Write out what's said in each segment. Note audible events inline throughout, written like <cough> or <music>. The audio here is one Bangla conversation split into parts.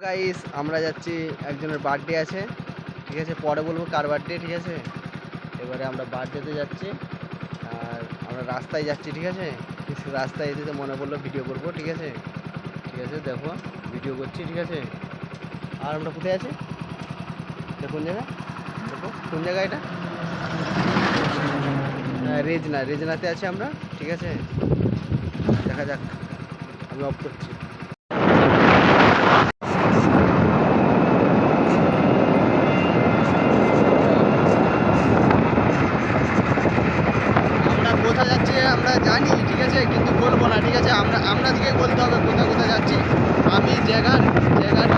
গাইস আমরা যাচ্ছি একজনের বার্থডে আছে। ঠিক আছে পরে বলব কার বার্থডে ঠিক আছে? এবারে আমরা বার্থডেতে যাচ্ছি আর আমরা রাস্তায় যাচ্ছি ঠিক আছে? কিছু রাস্তায় যেতে মনে পড়ল ভিডিও করব ঠিক আছে? ঠিক আছে দেখো ভিডিও করছি ঠিক আছে? আর আমরা কোথায় আছি? কোন জায়গা? দেখো কোন জায়গা এটা? হ্যাঁ, রেজনা রেজনাতে আছি আমরা ঠিক আছে? দেখা যাক আমি অফ করছি আমরা কোথায় যাচ্ছি আমরা জানি, ঠিক আছে? কিন্তু বলব না, ঠিক আছে? আমরা আপনাদেরকে বলতে হবে কোথায় কোথায় যাচ্ছি। আমি জায়গার জায়গার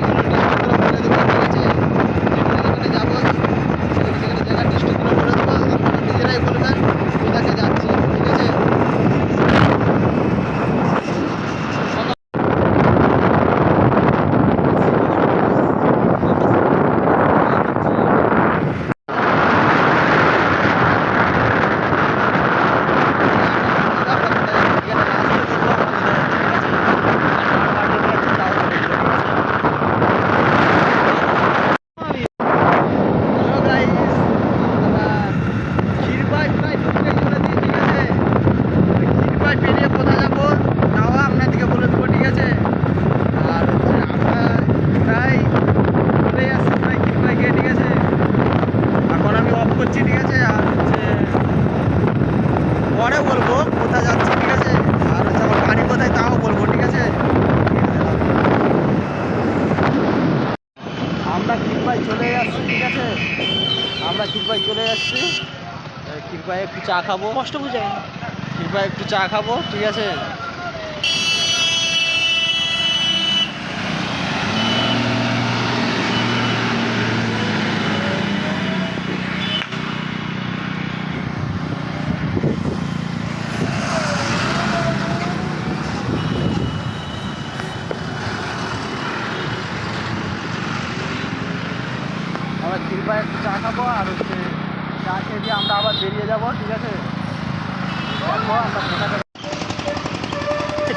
বলে দেবো, ঠিক আছে যেখানে যেখানে যাব সেখানে সেখানে জায়গার ডিস্ট্রিক্টগুলো বলে দেবো আপনারা নিজেরাই বলবেন কোথাকে যাচ্ছি ঠিক আছে হ্যালো গাইস আমরা ক্ষীরপাই প্রায় ঢুকে চলেছি ঠিক আছে ক্ষীরপাই পেরিয়ে কোথায় যাব তাও আপনাদেরকে বলে দেবো ঠিক আছে আর হচ্ছে আমরা প্রায় চলে আসছি প্রায় ক্ষীরপাই গিয়ে ঠিক আছে এখন আমি অফ করছি ঠিক আছে আর হচ্ছে পরে বলব কোথায় যাচ্ছি ঠিক আছে আর হচ্ছে আমার বাড়ি কোথায় তাও বলব ঠিক আছে আমরা ক্ষীরপাই চলে যাচ্ছি ঠিক আছে আমরা ক্ষীরপাই চলে যাচ্ছি ক্ষীরপাই একটু চা খাব কষ্ট বুঝায় ক্ষীরপাই একটু চা খাব ঠিক আছে আমরা ক্ষীরপাই একটু চা খাব আর হচ্ছে চা খেয়ে দিয়ে আমরা আবার বেরিয়ে যাব ঠিক আছে দেখো আমরা কোথায়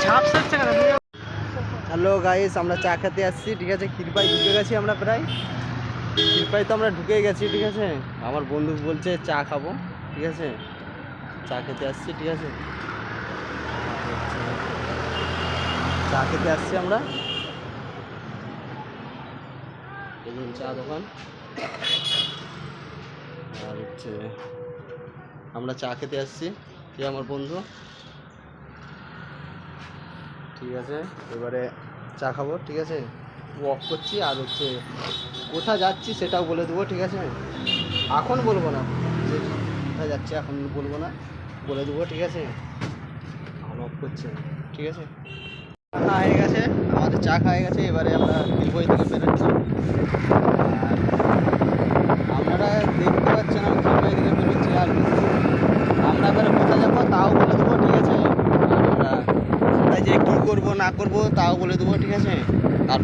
ঝাপ সারছে কেন হ্যালো গাইস আমরা চা খেতে আসছি, ঠিক আছে? ক্ষীরপাই ঢুকে গেছি আমরা প্রায়। ক্ষীরপাই তো আমরা ঢুকে গেছি, ঠিক আছে? আমার বন্ধু বলছে, চা খাব। ঠিক আছে? চা খেতে আসছি, ঠিক আছে? চা খেতে আসছি আমরা। চা দোকান। আর হচ্ছে, আমরা চা খেতে আসছি কি আমার বন্ধু। ঠিক আছে? এবারে চা খাব, ঠিক আছে? ওয়াক করছি আর হচ্ছে কোথায় যাচ্ছি সেটাও বলে দেবো, ঠিক আছে? এখন বলব না, যে কোথায় যাচ্ছি এখন বলব না, বলে দেবো, ঠিক আছে? ওয়াক করছে ঠিক আছে? হয়ে গেছে, আমাদের চা খাওয়া গেছে, এবারে আমরা দীর্ঘই থেকে বেরোচ্ছি আর আপনারা দেখতে পাচ্ছেন আমি বই থেকে বেরোচ্ছি আর কিন্তু আমরা এবারে কোথায় যাব তাও বলে দেবো ঠিক আছে আর আমরা কোথায় যে কী করব না করব তাও বলে দেবো ঠিক আছে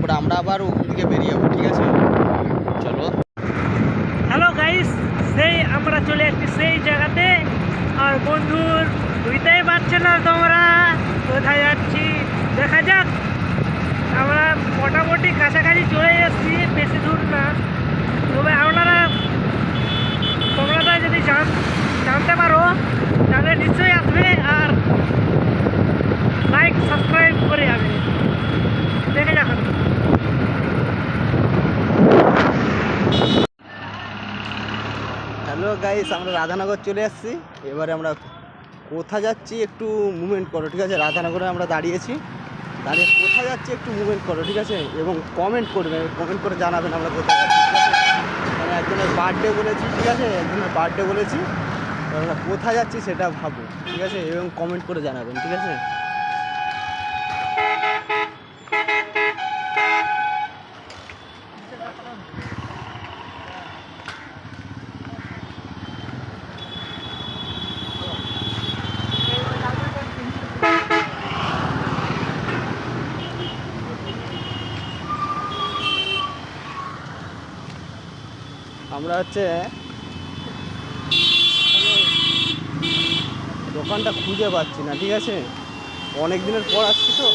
তারপরে আমরা আবার ওখান থেকে বেরিয়ে যাব ঠিক আছে চলো হ্যালো গাইস সেই আমরা চলে এসেছি সেই জায়গাতে আর বন্ধুর বুঝতেই পারছ না তোমরা কোথায় যাচ্ছি দেখা যাক আমরা মোটামুটি কাছাকাছি চলে এসেছি বেশি দূর না তবে আপনারা তোমরা তো যদি জান জানতে পারো তাহলে নিশ্চয়ই আসবে আর লাইক সাবস্ক্রাইব করে যাবে দেখে যাক হ্যালো গাইস আমরা রাধানগর চলে আসছি। এবারে আমরা কোথা যাচ্ছি একটু মুভমেন্ট করো, ঠিক আছে? রাধানগরে আমরা দাঁড়িয়েছি। দাঁড়িয়ে কোথায় যাচ্ছি একটু মুভমেন্ট করো, ঠিক আছে? এবং কমেন্ট করবে কমেন্ট করে জানাবেন আমরা কোথায় যাচ্ছি, ঠিক আছে? মানে একজনের বার্থডে বলেছি, ঠিক আছে? একজনের বার্থডে বলেছি। আমরা কোথায় যাচ্ছি সেটা ভাবো ঠিক আছে? এবং কমেন্ট করে জানাবেন, ঠিক আছে? আমরা হচ্ছে দোকানটা খুঁজে পাচ্ছি না, ঠিক আছে? অনেক দিনের পর আসছি তো,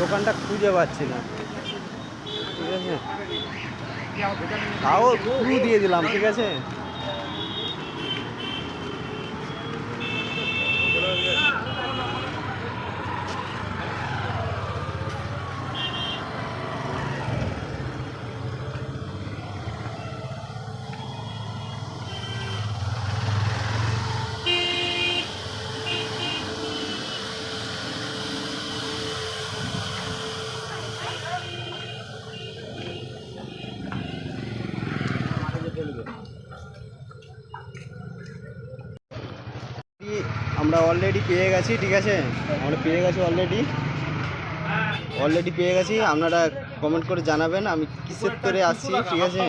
দোকানটা খুঁজে পাচ্ছি না, ঠিক আছে? তাও দিয়ে দিলাম, ঠিক আছে আমরা অলরেডি পেয়ে গেছি ঠিক আছে? আমরা পেয়ে গেছি অলরেডি অলরেডি পেয়ে গেছি আপনারা কমেন্ট করে জানাবেন আমি কিসের তোরে আসছি ঠিক আছে?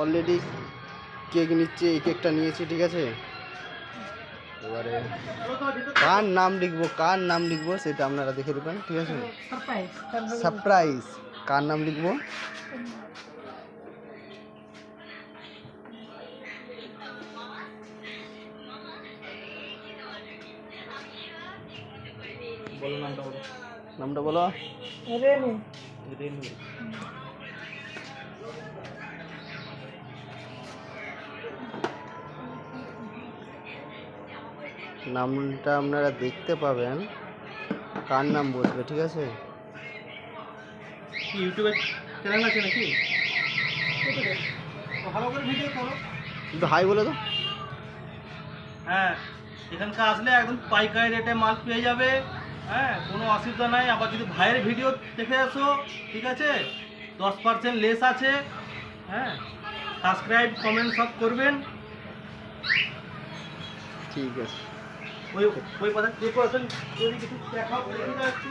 অলরেডি কেক নিচ্ছে এই কেকটা নিয়েছি ঠিক আছে? এবারে কার নাম লিখব কার নাম লিখব সেটা আপনারা দেখে দেবেন ঠিক আছে? সারপ্রাইজ সারপ্রাইজ কার নাম লিখব? বলো নামটা বলো। নামটা বলো। রেনু। রেনু। নামটা আপনারা দেখতে পাবেন। কার নাম বসবে ঠিক আছে? কি ইউটিউবে চ্যানেল আছে নাকি? ভালো করে ভিডিও করো। একটু হাই বলে তো হ্যাঁ এখানকার আসলে একদম পাইকারি রেটে মাল পেয়ে যাবে। হ্যাঁ কোনো অসুবিধা নাই। আবার যদি ভাইয়ের ভিডিও দেখে আসো ঠিক আছে? দশ পার্সেন্ট লেস আছে। হ্যাঁ সাবস্ক্রাইব কমেন্ট সব করবেন। ঠিক আছে। ওই ওই কথা যে করছেন যদি কিছু দেখে যাচ্ছি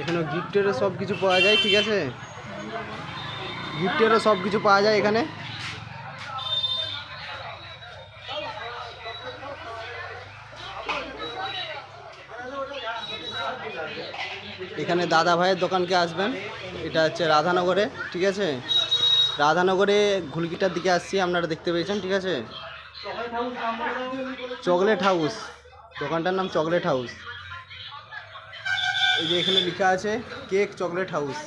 এখানে গিফটেরও সব কিছু পাওয়া যায় ঠিক আছে? গিফটেরও সব কিছু পাওয়া যায় এখানে। এখানে দাদা ভাইয়ের দোকানকে আসবেন। এটা হচ্ছে রাধানগরে, ঠিক আছে? রাধানগরে ঘুলকিটার দিকে আসছি, আপনারা দেখতে পেয়েছেন, ঠিক আছে? চকলেট হাউস, দোকানটার নাম চকলেট হাউস। এই যে এখানে লেখা আছে, কেক চকলেট হাউস।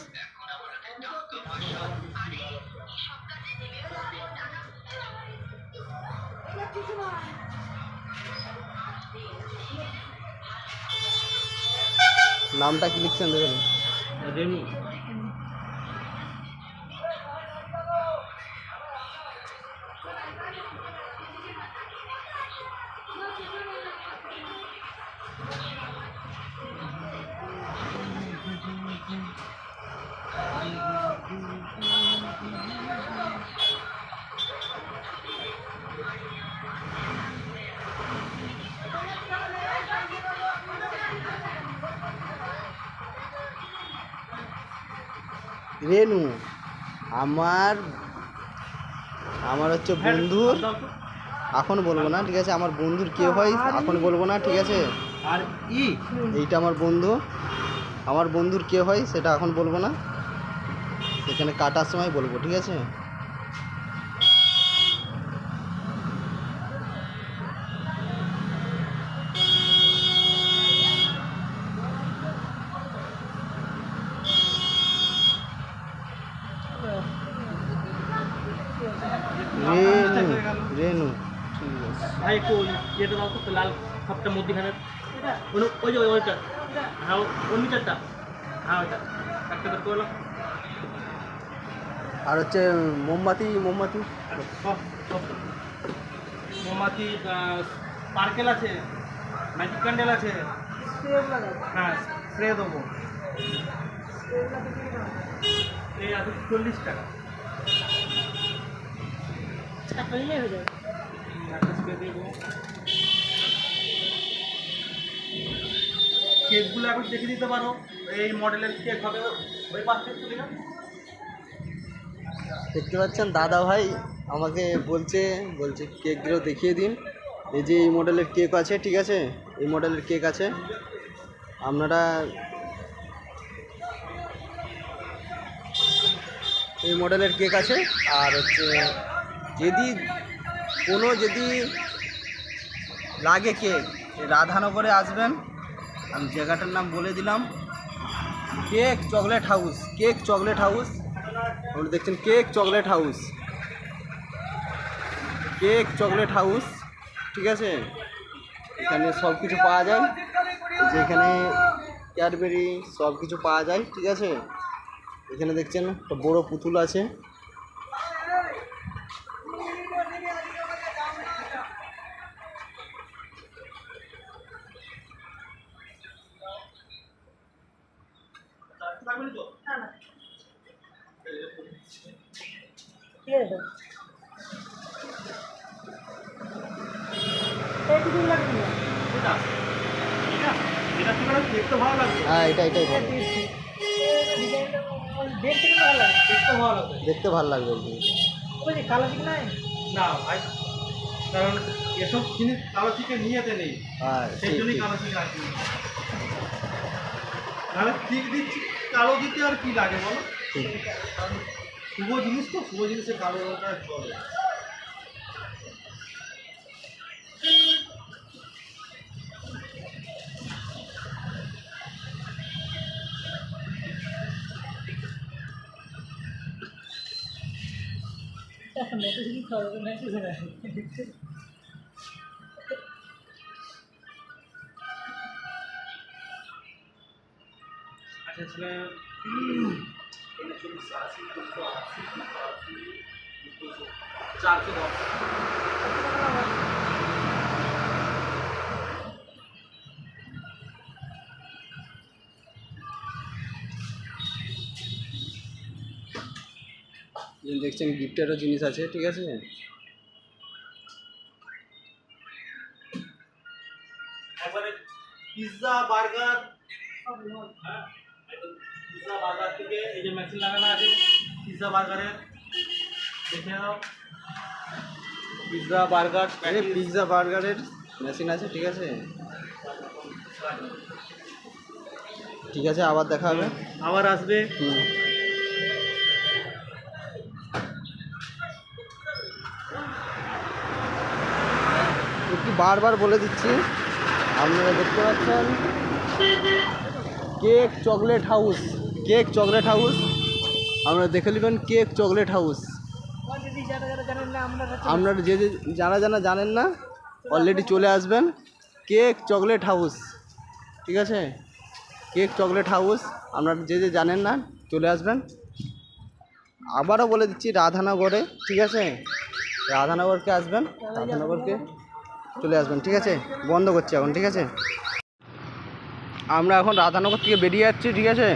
নামটা কি লিখছেন দেখুন। রেনু আমার আমার হচ্ছে বন্ধুর এখন বলব না ঠিক আছে? আমার বন্ধুর কে হয়? এখন বলব না ঠিক আছে? আর ই? এইটা আমার বন্ধু। আমার বন্ধুর কে হয় সেটা এখন বলব না। সেখানে কাটার সময় বলব ঠিক আছে? রেনু রেনু। ঠিক আছে ভাই একটু ইয়েটা দাও তো লাল খাপটা মধ্যখানে ওই যে ওইটা হ্যাঁ ওই মিটারটা হ্যাঁ ওইটা একটা বের করে নাও। আর হচ্ছে মোমবাতি মোমবাতি। মোমবাতি পার্কেল আছে ম্যাজিক ক্যান্ডেল আছে হ্যাঁ স্প্রে দেবো চল্লিশ টাকা। হয়ে যাবে। দেবো কেকগুলো এখন দেখে দিতে পারো। এই মডেলের কেক হবে ওই পাশে দেখতে পাচ্ছেন দাদা ভাই আমাকে বলছে বলছে কেকগুলো দেখিয়ে দিন। এই যে এই মডেলের কেক আছে ঠিক আছে? এই মডেলের কেক আছে। আপনারা এই মডেলের কেক আছে আর হচ্ছে যদি কোনো যদি লাগে এই রাধানগরে আসবেন, আমি জায়গাটার নাম বলে দিলাম। Cake chocolate house, cake chocolate house. আপনি দেখছেন cake chocolate house. Cake chocolate house, ঠিক আছে? এখানে সব কিছু পাওয়া যায়। যেখানে ক্যাডবেরি সব কিছু পাওয়া যায়, ঠিক আছে? এখানে দেখছেন একটা বড় পুতুল আছে ঠিক আছে এইটুকু লাগবে না এটা এটা এটা কি করে দেখতে ভালো লাগবে হ্যাঁ এটা ভালো। দেখতে ভালো লাগবে কালো না ভাই কারণ এসব জিনিস কালো চিকে নিয়েতে নেই হ্যাঁ সেই জন্যই কালো চিকে আসি নাহলে ঠিক দিচ্ছি। কালো দিতে আর কি লাগে বলো? ঠিক কারণ শুভ জিনিস তো শুভ জিনিসে কালো রঙটা চলে। মেসেজ কি খাওয়া মেসেজ না আচ্ছা ছেলে চারশো দশ এই দেখছেন গিফটেরও জিনিস আছে ঠিক আছে একবারে পিৎজা বার্গার হ্যাঁ পিৎজা বার্গার থেকে এই যে মেশিন লাগানো আছে পিৎজা বার্গারের। দেখে নাও। পিৎজা বার্গার পিৎজা বার্গারের মেশিন আছে ঠিক আছে? ঠিক আছে আবার দেখা হবে। আবার আসবে। একটু বারবার বলে দিচ্ছি আপনারা দেখতে পাচ্ছেন। Cake chocolate house. Cake chocolate house. আপনারা দেখে নেবেন কেক চকলেট হাউস। আপনারা যে যে যারা যারা জানেন না অলরেডি চলে আসবেন। Cake chocolate house. ঠিক আছে? Cake chocolate house. আপনারা যে যে জানেন না, চলে আসবেন। আবারও বলে দিচ্ছি, রাধানগরে। ঠিক আছে? রাধানগরকে আসবেন। রাধানগরকে চলে আসবেন। ঠিক আছে? বন্ধ করছি এখন। ঠিক আছে? আমরা এখন রাধানগর থেকে বেরিয়ে যাচ্ছি, ঠিক আছে?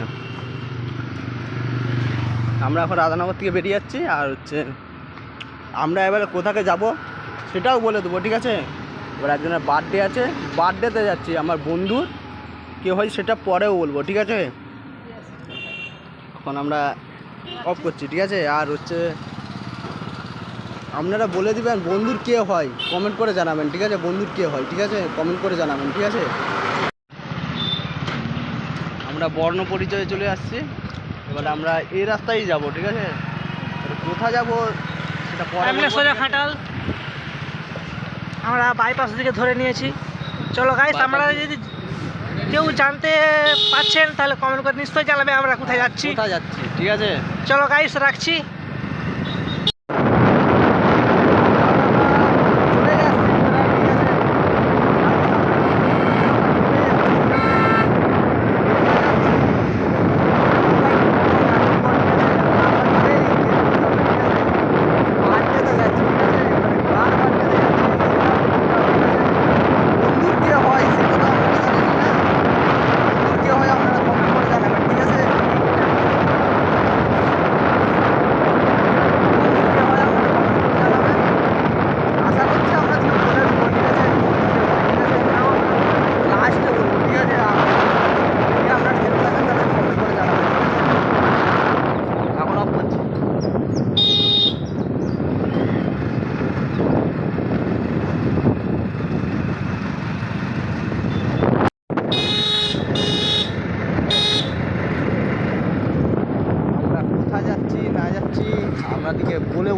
আমরা এখন রাধানগর থেকে বেরিয়ে যাচ্ছি আর হচ্ছে আমরা এবারে কোথাকে যাব সেটাও বলে দেবো, ঠিক আছে? এবার একজনের বার্থডে আছে বার্থডেতে যাচ্ছি। আমার বন্ধুর কে হয় সেটা পরেও বলব, ঠিক আছে? এখন আমরা অফ করছি, ঠিক আছে? আর হচ্ছে আপনারা বলে দিবেন বন্ধুর কে হয় কমেন্ট করে জানাবেন, ঠিক আছে? বন্ধুর কে হয়, ঠিক আছে? কমেন্ট করে জানাবেন, ঠিক আছে? আমরা বর্ণ পরিচয়ে চলে আসছি। এবারে আমরা এই রাস্তায় যাব ঠিক আছে? কোথায় কোথা যাব সেটা পরে সোজা খাটাল আমরা বাইপাস দিকে ধরে নিয়েছি। চলো গাইস আমরা যদি কেউ জানতে পাচ্ছেন তাহলে কমেন্ট করে নিশ্চয়ই জানাবে আমরা কোথায় যাচ্ছি। কোথায় যাচ্ছি ঠিক আছে? চলো গাইস রাখছি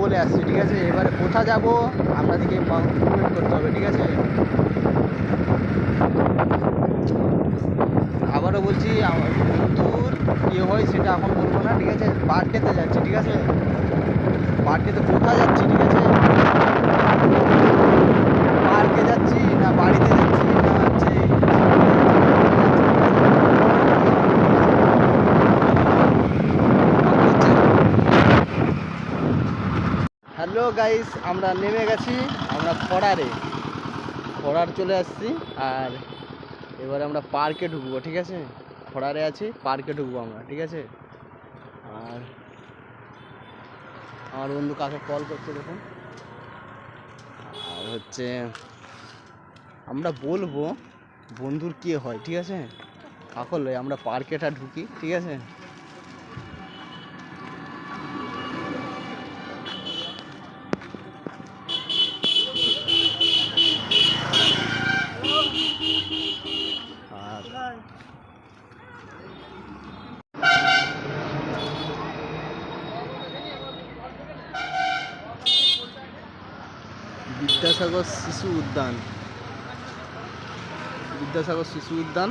চলে যাচ্ছি ঠিক আছে করতে হবে ঠিক আছে আবারও বলছি আমার বন্ধুর ইয়ে হয় সেটা এখন বলব না ঠিক আছে বার্থডেতে যাচ্ছি ঠিক আছে বার্থডেতে কোথায় যাচ্ছি ঠিক আছে পার্কে যাচ্ছি না বাড়িতে যাচ্ছি না হচ্ছে হ্যালো গাইস আমরা নেমে গেছি, আমরা খড়ারে খড়ার চলে আসছি, আর এবারে আমরা পার্কে ঢুকবো, ঠিক আছে? খড়ারে আছি, পার্কে ঢুকবো আমরা, ঠিক আছে? আর আমার বন্ধু কাকে কল করছে দেখুন। আর হচ্ছে, আমরা বলব বন্ধুর কে হয়, ঠিক আছে? কাকল আমরা পার্কেটা ঢুকি, ঠিক আছে আর বিদ্যাসাগর শিশু উদ্যান। বিদ্যাসাগর শিশু উদ্যান।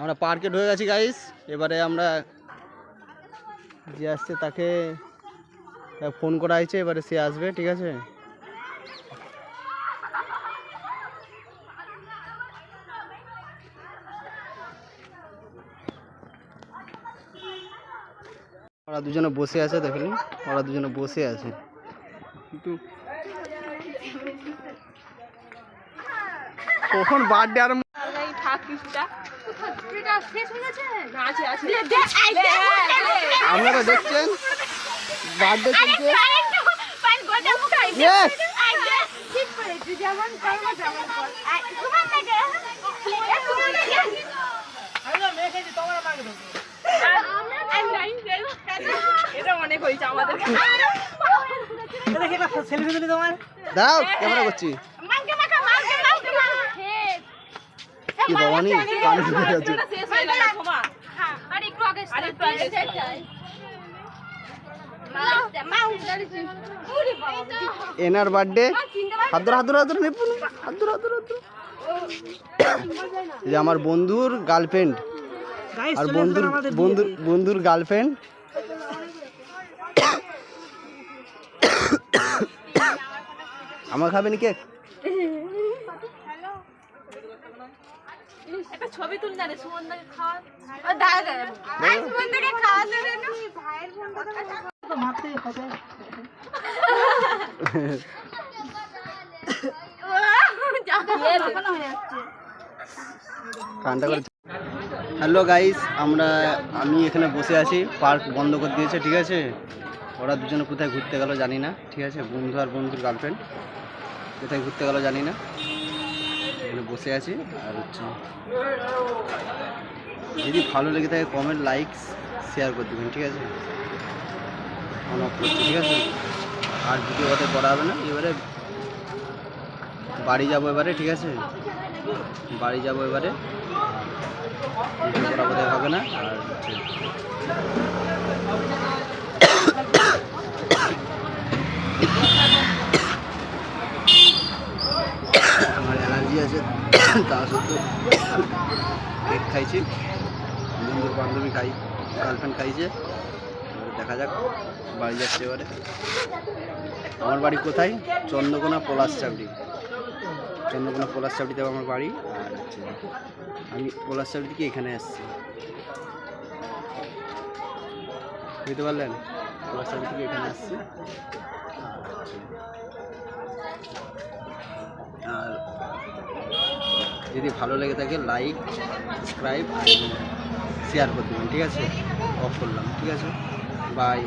আমরা পার্কে ঢুকে গেছি গাইস এবারে আমরা যে আসছে তাকে ফোন করা হয়েছে, এবারে সে আসবে, ঠিক আছে? ওরা দুজনে বসে আছে দেখলি ওরা দুজনে বসে আছে। কিন্তু কখন বার্থডে আর আপনারা দেখছেন? বার্থডে চলছে এটা অনেক হয়েছে আমাদের কি একটা সেলফি তুলি তোমার? দাও ক্যামেরা করছি। কি ভবানী? কান ঢুকে গেছে হয়ে এনার বার্থডে? হাত ধরো হাত ধরো হাত ধরো নেপুন। হাত ধরো। এই যে আমার বন্ধুর গার্লফ্রেন্ড। আর বন্ধুর বন্ধুর বন্ধুর গার্লফ্রেন্ড। <coughs> আমার খাবেন কেক একটা ছবি তুল না। রে সুমনদাকে খাওয়া কানটা করে হ্যালো গাইস আমরা আমি এখানে বসে আছি পার্ক বন্ধ করে দিয়েছে ঠিক আছে? ওরা দুজনে কোথায় ঘুরতে গেল জানি না ঠিক আছে? বন্ধু আর বন্ধুর গার্লফ্রেন্ড কোথায় ঘুরতে গেল জানি না। এখানে বসে আছি, আর হচ্ছে যদি ভালো লেগে থাকে কমেন্ট লাইক শেয়ার করে দেবেন, ঠিক আছে? অন করছি ঠিক আছে? আর ভিডিও কথা করা হবে না, এবারে বাড়ি যাব এবারে, ঠিক আছে? বাড়ি যাব এবারে। করা হবে না, আর হচ্ছে আমার অ্যালার্জি আছে তা সত্ত্বেও কেক খাইছি। বন্ধুর বান্ধবী খাই গার্লফ্রেন্ড খাইছে। দেখা যাক, বাড়ি যাচ্ছে এবারে। আমার বাড়ি কোথায়? চন্দ্রকোনা পলাশ চাবড়ি চন্দ্রকোনা পলাশ চাবড়িতে আমার বাড়ি। আর আমি পলাশ চাবড়ি থেকে এখানে আসছি। বুঝতে পারলেন? পলাশচাবড়ি থেকে এখানে আসছি। আর যদি ভালো লেগে থাকে লাইক সাবস্ক্রাইব আর শেয়ার করে দেবেন ঠিক আছে? অফ করলাম, ঠিক আছে? বাই